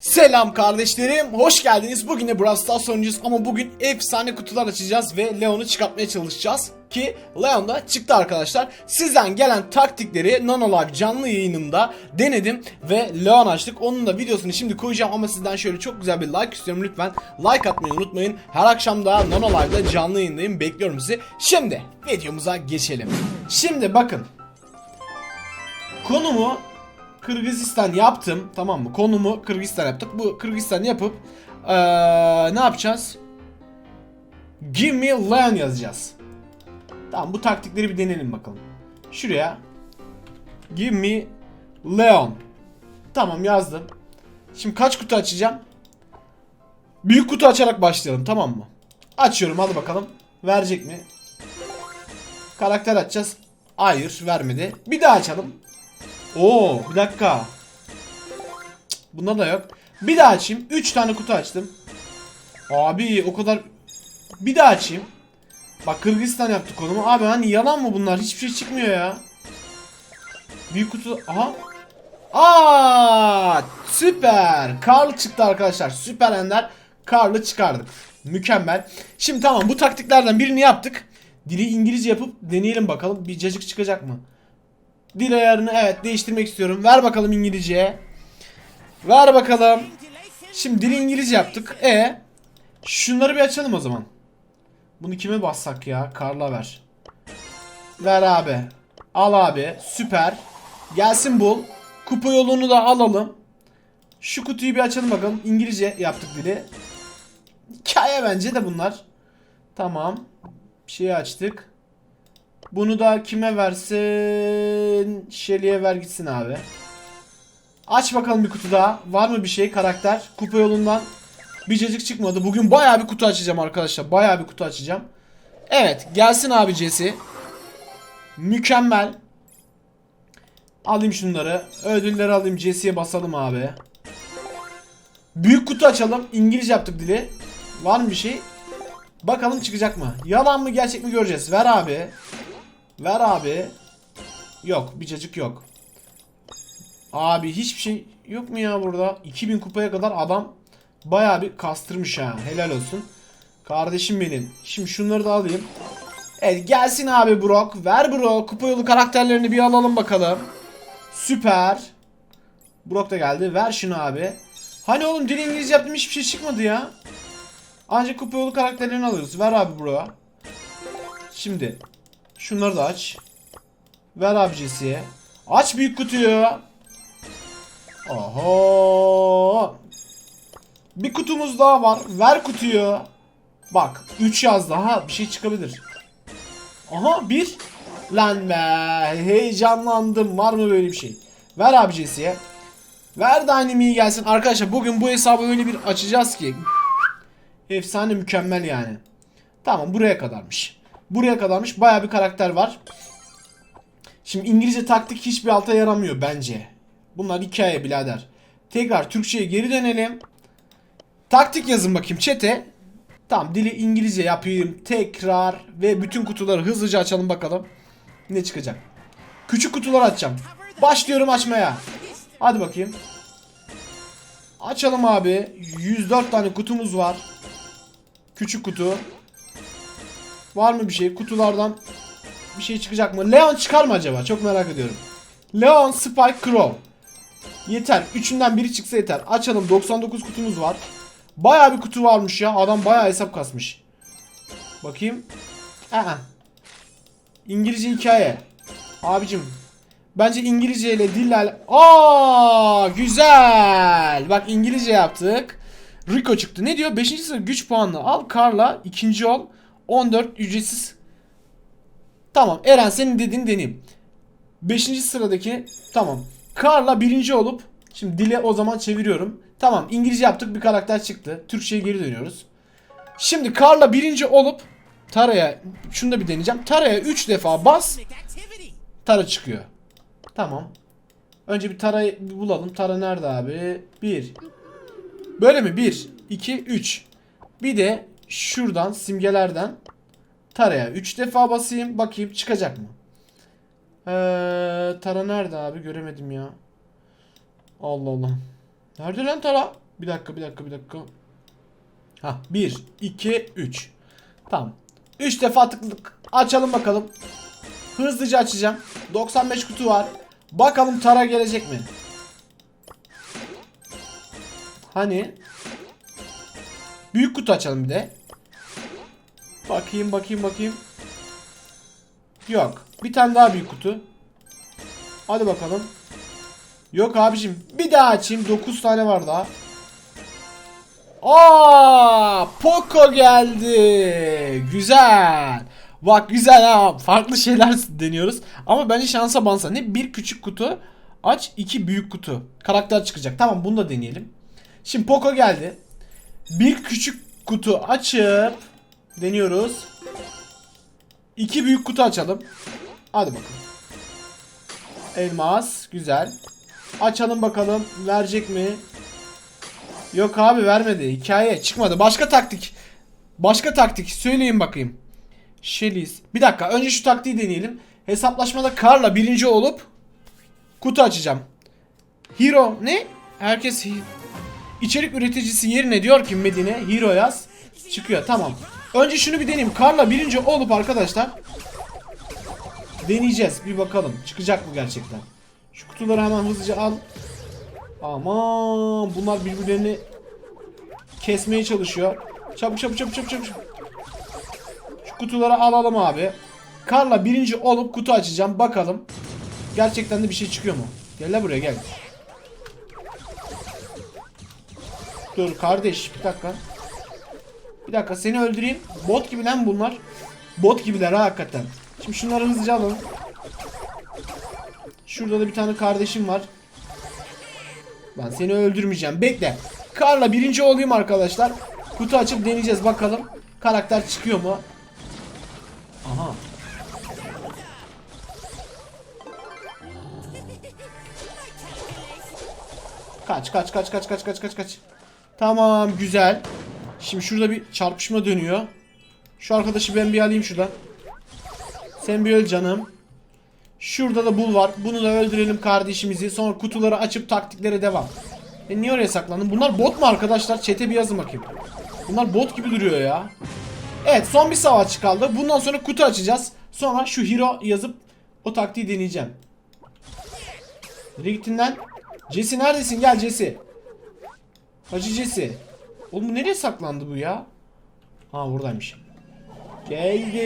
Selam kardeşlerim, hoş geldiniz. Bugün de Brawl Stars oynayacağız ama bugün efsane kutular açacağız ve Leon'u çıkartmaya çalışacağız. Ki Leon da çıktı arkadaşlar. Sizden gelen taktikleri Nano Live canlı yayınımda denedim ve Leon açtık. Onun da videosunu şimdi koyacağım ama sizden şöyle çok güzel bir like istiyorum lütfen. Like atmayı unutmayın. Her akşam da Nano Live'da canlı yayındayım. Bekliyorum sizi. Şimdi videomuza geçelim. Şimdi bakın. Konumu Kırgızistan yaptım tamam mı? Konumu Kırgızistan yaptık. Bu Kırgızistan yapıp eee, ne yapacağız? Give me Leon yazacağız. Tamam bu taktikleri bir deneyelim bakalım. Şuraya Give me Leon. Tamam yazdım. Şimdi kaç kutu açacağım? Büyük kutu açarak başlayalım tamam mı? Açıyorum hadi bakalım. Verecek mi? Karakter açacağız. Hayır vermedi. Bir daha açalım. Oo bir dakika. Cık, Bunda da yok. Bir daha açayım. 3 tane kutu açtım. Abi o kadar. Bir daha açayım. Bak Kırgızistan yaptık konumu. Abi hani yalan mı bunlar? Hiçbir şey çıkmıyor ya. Büyük kutu. Aha. Aa süper. Karl çıktı arkadaşlar. Süper Ender. Karl'ı çıkardık. Mükemmel. Şimdi tamam bu taktiklerden birini yaptık. Dili İngilizce yapıp deneyelim bakalım. Bir cacık çıkacak mı? Dil ayarını evet değiştirmek istiyorum. Ver bakalım İngilizceye. Ver bakalım. Şimdi dili İngilizce yaptık. E şunları bir açalım o zaman. Bunu kime bassak ya? Karla ver. Ver abi. Al abi. Süper. Gelsin bul. Kupa yolunu da alalım. Şu kutuyu bir açalım bakalım. İngilizce yaptık dili. Hikaye bence de bunlar. Tamam. Bir şey açtık. Bunu da kime versin? Shelly'e ver gitsin abi. Aç bakalım bir kutu daha. Var mı bir şey karakter? Kupa yolundan bir cacık çıkmadı. Bugün bayağı bir kutu açacağım arkadaşlar. Bayağı bir kutu açacağım. Evet gelsin abi Jesse. Mükemmel. Alayım şunları. Ödülleri alayım. Jesse'ye basalım abi. Büyük kutu açalım. İngilizce yaptık dili. Var mı bir şey? Bakalım çıkacak mı? Yalan mı gerçek mi göreceğiz. Ver abi. Ver abi. Yok bir cacık yok. Abi hiçbir şey yok mu ya burada? 2000 kupaya kadar adam bayağı bir kastırmış ha. Helal olsun. Kardeşim benim. Şimdi şunları da alayım. Evet gelsin abi Brock. Ver Brock. Kupa yolu karakterlerini bir alalım bakalım. Süper. Brock da geldi. Ver şunu abi. Hani oğlum dil İngilizce yaptım hiçbir şey çıkmadı ya. Ancak kupa yolu karakterlerini alıyoruz. Ver abi Brock'a. Şimdi Şunları da aç. Ver abi Jesse'ye. Aç büyük kutuyu. Oho. Bir kutumuz daha var. Ver kutuyu. Bak 3 yaz daha bir şey çıkabilir. Aha bir. Lan be heyecanlandım. Var mı böyle bir şey? Ver abi Jesse'ye. Ver Dynamic'i gelsin. Arkadaşlar bugün bu hesabı öyle bir açacağız ki. Efsane mükemmel yani. Tamam buraya kadarmış. Buraya kadarmış. Baya bir karakter var. Şimdi İngilizce taktik hiçbir alta yaramıyor bence. Bunlar hikaye birader. Tekrar Türkçe'ye geri dönelim. Taktik yazın bakayım çete. Tamam dili İngilizce yapayım. Tekrar ve bütün kutuları hızlıca açalım bakalım. Ne çıkacak. Küçük kutular açacağım. Başlıyorum açmaya. Hadi bakayım. Açalım abi. 104 tane kutumuz var. Küçük kutu. Var mı bir şey? Kutulardan bir şey çıkacak mı? Leon çıkar mı acaba? Çok merak ediyorum. Leon, Spike, Crow. Yeter. Üçünden biri çıksa yeter. Açalım. 99 kutumuz var. Baya bir kutu varmış ya. Adam baya hesap kasmış. Bakayım. Aa. İngilizce hikaye. Abicim. Bence İngilizce ile diller... Aa, güzel. Bak İngilizce yaptık. Rico çıktı. Ne diyor? 5. sınıf güç puanını al. Carla ikinci ol. 14 ücretsiz. Tamam Eren senin dediğin deneyim. 5. sıradaki tamam. Karla birinci olup şimdi dile o zaman çeviriyorum. Tamam İngilizce yaptık bir karakter çıktı. Türkçe'ye geri dönüyoruz. Şimdi Karla birinci olup Tara'ya şunu da bir deneyeceğim. Tara'ya 3 defa bas. Tara çıkıyor. Tamam. Önce bir Tara'yı bulalım. Tara nerede abi? 1. Böyle mi? 1, 2, 3. Bir de şuradan simgelerden taraya 3 defa basayım. Bakayım çıkacak mı? Ee, tara nerede abi? Göremedim ya. Allah Allah. Nerede lan tara? Bir dakika bir dakika bir dakika. Ha 1 2 3. Tamam. 3 defa tıkladık. Açalım bakalım. Hızlıca açacağım. 95 kutu var. Bakalım Tara gelecek mi? Hani? Büyük kutu açalım bir de. Bakayım bakayım bakayım. Yok. Bir tane daha büyük kutu. Hadi bakalım. Yok abicim. Bir daha açayım. 9 tane var daha. Aa, Poco geldi. Güzel. Bak güzel ha. Farklı şeyler deniyoruz. Ama bence şansa bansa. Ne bir küçük kutu aç, iki büyük kutu. Karakter çıkacak. Tamam bunu da deneyelim. Şimdi Poco geldi. Bir küçük kutu açıp deniyoruz. İki büyük kutu açalım. Hadi bakalım. Elmas. Güzel. Açalım bakalım. Verecek mi? Yok abi vermedi. Hikaye çıkmadı. Başka taktik. Başka taktik. Söyleyin bakayım. Şeliz. Bir dakika. Önce şu taktiği deneyelim. Hesaplaşmada Karla birinci olup kutu açacağım. Hero ne? Herkes içerik üreticisi yerine diyor ki Medine Hero yaz. Çıkıyor. Tamam. Önce şunu bir deneyeyim. Karla birinci olup arkadaşlar deneyeceğiz. Bir bakalım. Çıkacak mı gerçekten? Şu kutuları hemen hızlıca al. Aman bunlar birbirlerini kesmeye çalışıyor. Çabuk çabuk çabuk çabuk çabuk. Şu kutuları alalım abi. Karla birinci olup kutu açacağım. Bakalım. Gerçekten de bir şey çıkıyor mu? Gel la buraya gel. Dur kardeş bir dakika. Bir dakika seni öldüreyim. Bot gibi lan bunlar. Bot gibiler ha hakikaten. Şimdi şunları hızlıca alalım. Şurada da bir tane kardeşim var. Ben seni öldürmeyeceğim. Bekle. Karla birinci olayım arkadaşlar. Kutu açıp deneyeceğiz bakalım. Karakter çıkıyor mu? Aha. Kaç kaç kaç kaç kaç kaç kaç kaç. Tamam güzel. Şimdi şurada bir çarpışma dönüyor. Şu arkadaşı ben bir alayım şuradan. Sen bir öl canım. Şurada da bul var. Bunu da öldürelim kardeşimizi. Sonra kutuları açıp taktiklere devam. E niye oraya saklandın? Bunlar bot mu arkadaşlar? Çete bir yazın bakayım. Bunlar bot gibi duruyor ya. Evet son bir savaşçı kaldı. Bundan sonra kutu açacağız. Sonra şu hero yazıp o taktiği deneyeceğim. Nereye gittin? Jesse neredesin? Gel Jesse. Hacı Jesse. Oğlum nereye saklandı bu ya? Ha buradaymış. Geldim.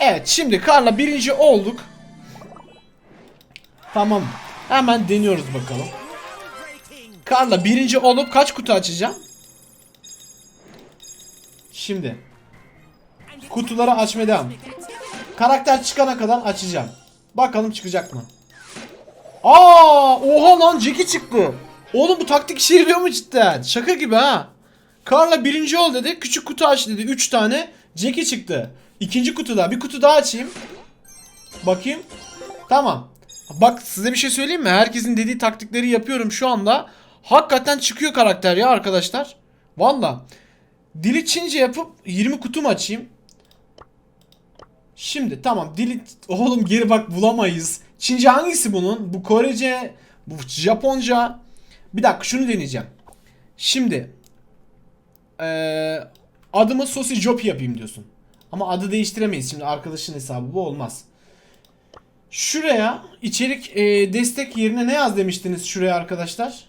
Evet şimdi Karla birinci olduk. Tamam. Hemen deniyoruz bakalım. Karla birinci olup kaç kutu açacağım? Şimdi. Kutuları açmaya devam. Karakter çıkana kadar açacağım. Bakalım çıkacak mı? Aa, oha lan Jackie çıktı. Oğlum bu taktik işe yarıyor mu cidden? Şaka gibi ha. Karla birinci ol dedi. Küçük kutu aç dedi. 3 tane. Jackie çıktı. İkinci kutuda. Bir kutu daha açayım. Bakayım. Tamam. Bak size bir şey söyleyeyim mi? Herkesin dediği taktikleri yapıyorum şu anda. Hakikaten çıkıyor karakter ya arkadaşlar. Valla. Dili Çince yapıp 20 kutum açayım. Şimdi tamam dili oğlum geri bak bulamayız. Çince hangisi bunun? Bu Korece, bu Japonca. Bir dakika şunu deneyeceğim. Şimdi ee, adımı Sosi Jopi yapayım diyorsun. Ama adı değiştiremeyiz. Şimdi arkadaşın hesabı bu olmaz. Şuraya içerik e, destek yerine ne yaz demiştiniz şuraya arkadaşlar?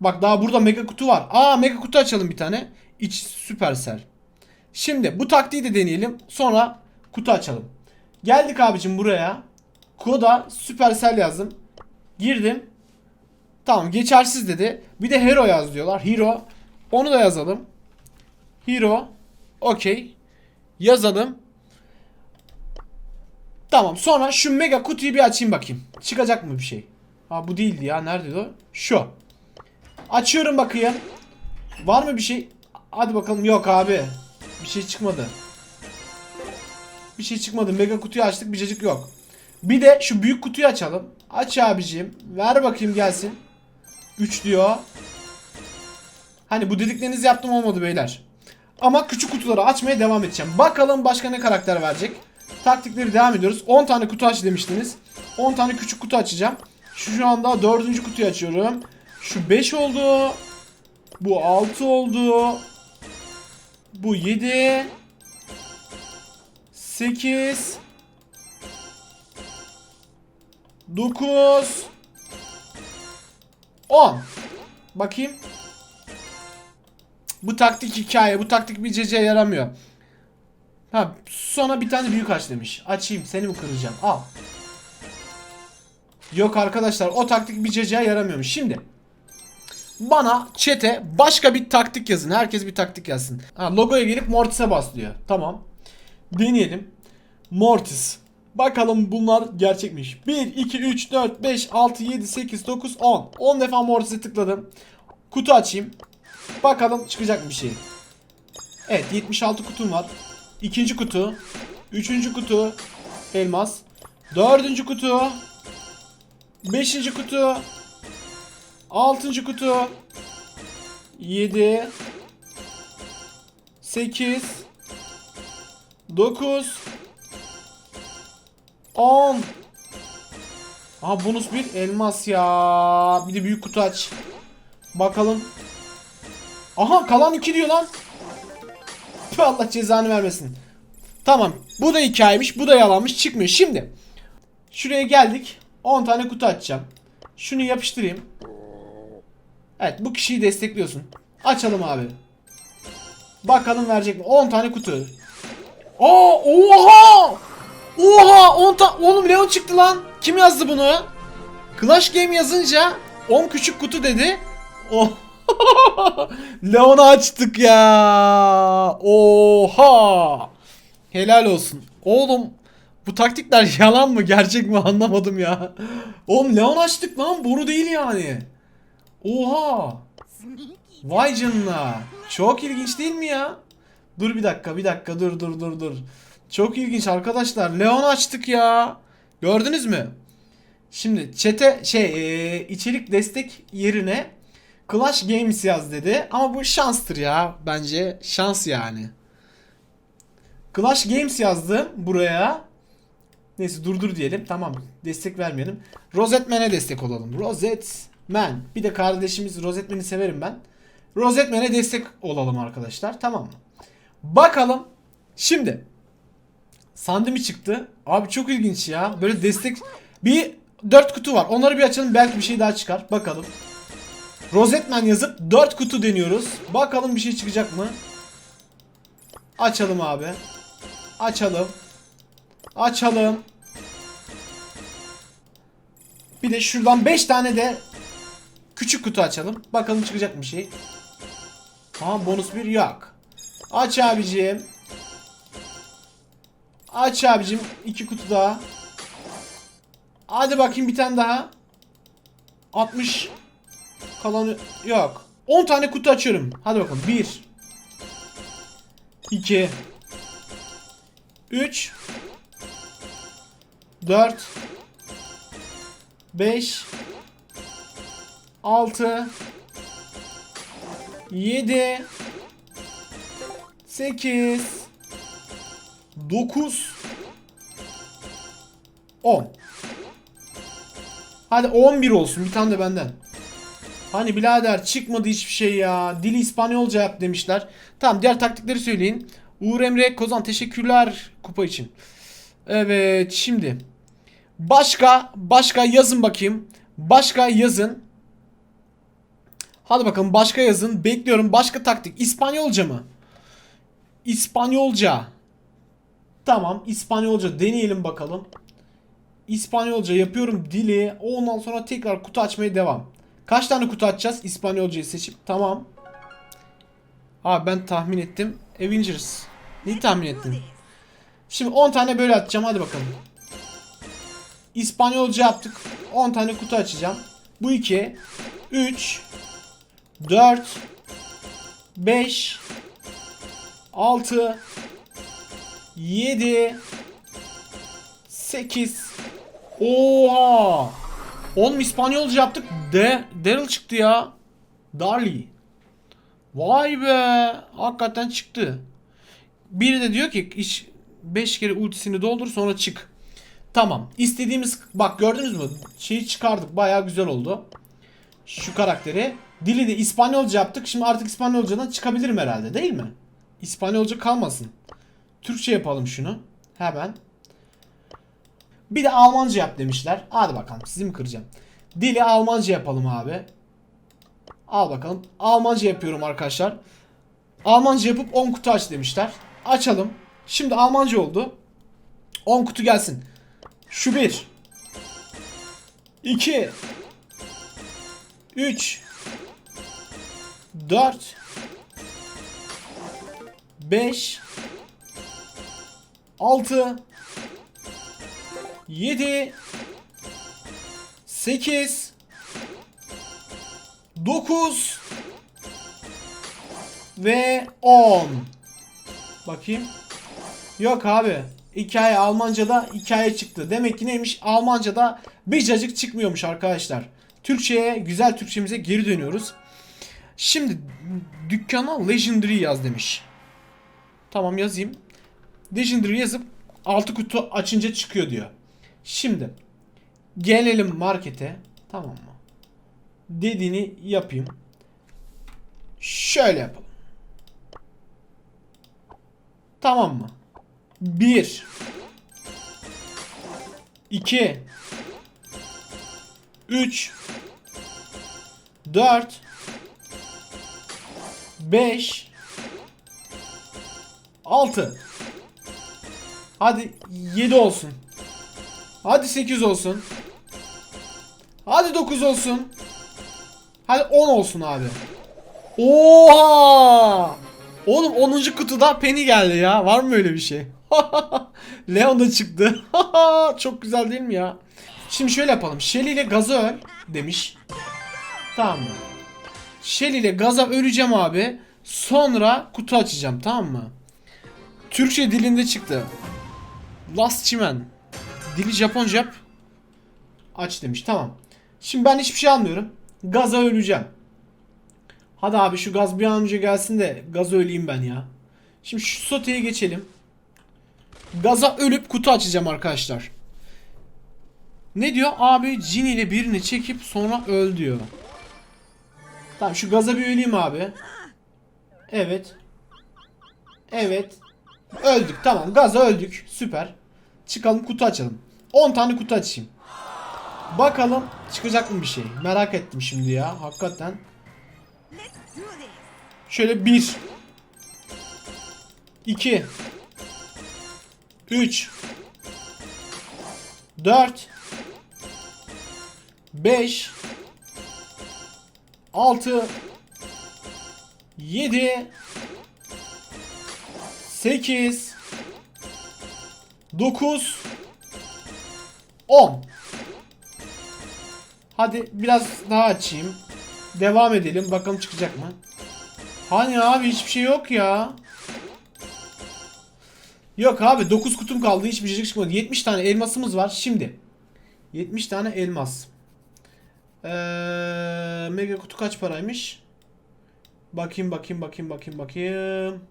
Bak daha burada mega kutu var. Aa mega kutu açalım bir tane. İç Supercell. Şimdi bu taktiği de deneyelim. Sonra kutu açalım. Geldik abicim buraya. Koda Supercell yazdım. Girdim. Tamam geçersiz dedi. Bir de Hero yaz diyorlar. Hero. Onu da yazalım. Hero. Okey. Yazalım. Tamam sonra şu mega kutuyu bir açayım bakayım. Çıkacak mı bir şey? Ha bu değildi ya. Nerede o? Şu. Açıyorum bakayım. Var mı bir şey? Hadi bakalım. Yok abi. Bir şey çıkmadı. Bir şey çıkmadı. Mega kutuyu açtık. Bir cacık yok. Bir de şu büyük kutuyu açalım. Aç abicim. Ver bakayım gelsin. 3 diyor. Hani bu dediklerinizi yaptım olmadı beyler. Ama küçük kutuları açmaya devam edeceğim. Bakalım başka ne karakter verecek. Taktikleri devam ediyoruz. 10 tane kutu aç demiştiniz. 10 tane küçük kutu açacağım. Şu, şu anda dördüncü kutuyu açıyorum. Şu 5 oldu. Bu 6 oldu. Bu 7. 8. 9. 10. Bakayım. Bu taktik hikaye. Bu taktik bir cece yaramıyor. Ha sonra bir tane büyük aç demiş. Açayım seni mi kıracağım? Al. Yok arkadaşlar o taktik bir ceceye yaramıyormuş. Şimdi bana çete başka bir taktik yazın. Herkes bir taktik yazsın. Ha, logoya gelip Mortis'e bas diyor. Tamam. Deneyelim. Mortis. Bakalım bunlar gerçekmiş. 1, 2, 3, 4, 5, 6, 7, 8, 9, 10. 10 defa Mortis'e tıkladım. Kutu açayım. Bakalım çıkacak bir şey. Evet 76 kutum var. İkinci kutu. Üçüncü kutu. Elmas. Dördüncü kutu. Beşinci kutu. Altıncı kutu. Yedi. Sekiz. Dokuz. On. Aha bonus bir elmas ya. Bir de büyük kutu aç. Bakalım. Aha kalan iki diyor lan. Allah cezanı vermesin. Tamam. Bu da hikayemiş. Bu da yalanmış. Çıkmıyor. Şimdi. Şuraya geldik. 10 tane kutu açacağım. Şunu yapıştırayım. Evet bu kişiyi destekliyorsun. Açalım abi. Bakalım verecek mi? 10 tane kutu. Aa oha! Oha 10 ta oğlum Leon çıktı lan. Kim yazdı bunu? Clash Game yazınca 10 küçük kutu dedi. Oh. Leon'u açtık ya. Oha. Helal olsun. Oğlum bu taktikler yalan mı gerçek mi anlamadım ya. Oğlum Leon açtık lan boru değil yani. Oha. Vay canına. Çok ilginç değil mi ya? Dur bir dakika bir dakika dur dur dur dur. Çok ilginç arkadaşlar. Leon açtık ya. Gördünüz mü? Şimdi çete şey e, içerik destek yerine Clash Games yaz dedi. Ama bu şanstır ya. Bence şans yani. Clash Games yazdım buraya. Neyse durdur diyelim. Tamam. Destek vermeyelim. Rosetman'e destek olalım. Rosetman. Bir de kardeşimiz Rosetman'i severim ben. Rosetman'e destek olalım arkadaşlar. Tamam mı? Bakalım. Şimdi. Sandı çıktı? Abi çok ilginç ya. Böyle destek. Bir 4 kutu var. Onları bir açalım. Belki bir şey daha çıkar. Bakalım. Rosetman yazıp 4 kutu deniyoruz. Bakalım bir şey çıkacak mı? Açalım abi. Açalım. Açalım. Bir de şuradan 5 tane de küçük kutu açalım. Bakalım çıkacak bir şey. Aha bonus bir yok. Aç abicim. Aç abicim. iki kutu daha. Hadi bakayım bir tane daha. 60 kalanı yok. 10 tane kutu açıyorum. Hadi bakalım. 1 2 3 4 5 6 7 8 9 10 Hadi 11 olsun bir tane de benden. Hani birader çıkmadı hiçbir şey ya. Dili İspanyolca yap demişler. Tamam diğer taktikleri söyleyin. Uğur Emre Kozan teşekkürler kupa için. Evet şimdi. Başka başka yazın bakayım. Başka yazın. Hadi bakalım başka yazın. Bekliyorum başka taktik. İspanyolca mı? İspanyolca. Tamam İspanyolca deneyelim bakalım. İspanyolca yapıyorum dili. Ondan sonra tekrar kutu açmaya devam. Kaç tane kutu açacağız? İspanyolcayı seçip. Tamam. Abi ben tahmin ettim. Avengers. Neyi tahmin ettim? Şimdi 10 tane böyle atacağım. Hadi bakalım. İspanyolca yaptık. 10 tane kutu açacağım. Bu 2 3 4 5 6 7 8 Oha! Oğlum İspanyolca yaptık. De Daryl çıktı ya. Darly. Vay be. Hakikaten çıktı. Biri de diyor ki iş 5 kere ultisini doldur sonra çık. Tamam. İstediğimiz bak gördünüz mü? Şeyi çıkardık. Bayağı güzel oldu. Şu karakteri. Dili de İspanyolca yaptık. Şimdi artık İspanyolcadan çıkabilirim herhalde değil mi? İspanyolca kalmasın. Türkçe yapalım şunu. Hemen. Bir de Almanca yap demişler. Hadi bakalım sizi mi kıracağım? Dili Almanca yapalım abi. Al bakalım. Almanca yapıyorum arkadaşlar. Almanca yapıp 10 kutu aç demişler. Açalım. Şimdi Almanca oldu. 10 kutu gelsin. Şu bir. 2 3 4 5 6 7 8 9 ve 10 Bakayım. Yok abi. Hikaye Almanca'da hikaye çıktı. Demek ki neymiş? Almanca'da bir cacık çıkmıyormuş arkadaşlar. Türkçe'ye, güzel Türkçemize geri dönüyoruz. Şimdi dükkana Legendary yaz demiş. Tamam yazayım. Legendary yazıp 6 kutu açınca çıkıyor diyor. Şimdi gelelim markete. Tamam mı? Dediğini yapayım. Şöyle yapalım. Tamam mı? 1 2 3 4 5 6 Hadi 7 olsun. Hadi 8 olsun. Hadi 9 olsun. Hadi 10 olsun abi. Oha! Oğlum 10. kutuda Penny geldi ya. Var mı öyle bir şey? Leon da çıktı. Çok güzel değil mi ya? Şimdi şöyle yapalım. Shelly ile Gaza öl demiş. Tamam mı? Shelly ile Gaza öleceğim abi. Sonra kutu açacağım tamam mı? Türkçe dilinde çıktı. Last Çimen. Dili Japonca yap. Aç demiş tamam. Şimdi ben hiçbir şey almıyorum. Gaza öleceğim. Hadi abi şu gaz bir an önce gelsin de gaza öleyim ben ya. Şimdi şu soteye geçelim. Gaza ölüp kutu açacağım arkadaşlar. Ne diyor? Abi cin ile birini çekip sonra öl diyor. Tamam şu gaza bir öleyim abi. Evet. Evet. Öldük tamam gaza öldük. Süper. Çıkalım kutu açalım. 10 tane kutu açayım. Bakalım çıkacak mı bir şey. Merak ettim şimdi ya. Hakikaten. Şöyle 1 2 3 4 5 6 7 8 9 10 Hadi biraz daha açayım. Devam edelim. Bakalım çıkacak mı? Hani abi hiçbir şey yok ya. Yok abi 9 kutum kaldı. Hiçbir şey çıkmadı. 70 tane elmasımız var. Şimdi. 70 tane elmas. Ee, mega kutu kaç paraymış? Bakayım bakayım bakayım bakayım bakayım.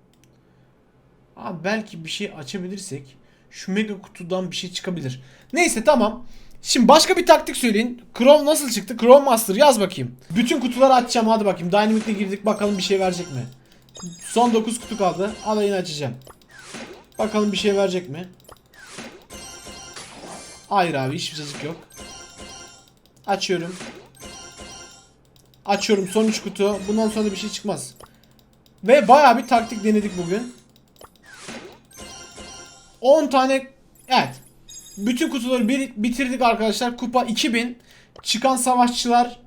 Abi belki bir şey açabilirsek şu mega kutudan bir şey çıkabilir. Neyse tamam. Şimdi başka bir taktik söyleyin. Chrome nasıl çıktı? Chrome Master yaz bakayım. Bütün kutuları açacağım hadi bakayım. Dynamic'le girdik bakalım bir şey verecek mi? Son 9 kutu kaldı. Alayını açacağım. Bakalım bir şey verecek mi? Hayır abi hiçbir cacık yok. Açıyorum. Açıyorum son 3 kutu. Bundan sonra bir şey çıkmaz. Ve baya bir taktik denedik bugün. 10 tane evet. Bütün kutuları bir, bitirdik arkadaşlar. Kupa 2000. Çıkan savaşçılar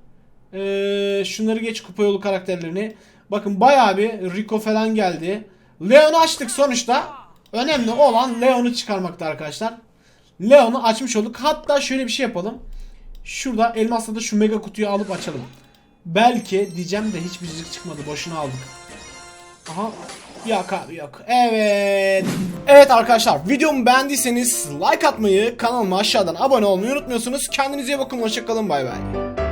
ee, şunları geç kupa yolu karakterlerini. Bakın bayağı bir Rico falan geldi. Leon'u açtık sonuçta. Önemli olan Leon'u çıkarmakta arkadaşlar. Leon'u açmış olduk. Hatta şöyle bir şey yapalım. Şurada elmasla da şu mega kutuyu alıp açalım. Belki diyeceğim de hiçbir cacık çıkmadı. Boşuna aldık. Aha. Yok abi yok. Evet. Evet arkadaşlar videomu beğendiyseniz like atmayı, kanalıma aşağıdan abone olmayı unutmuyorsunuz. Kendinize iyi bakın. Hoşçakalın. Bay bay.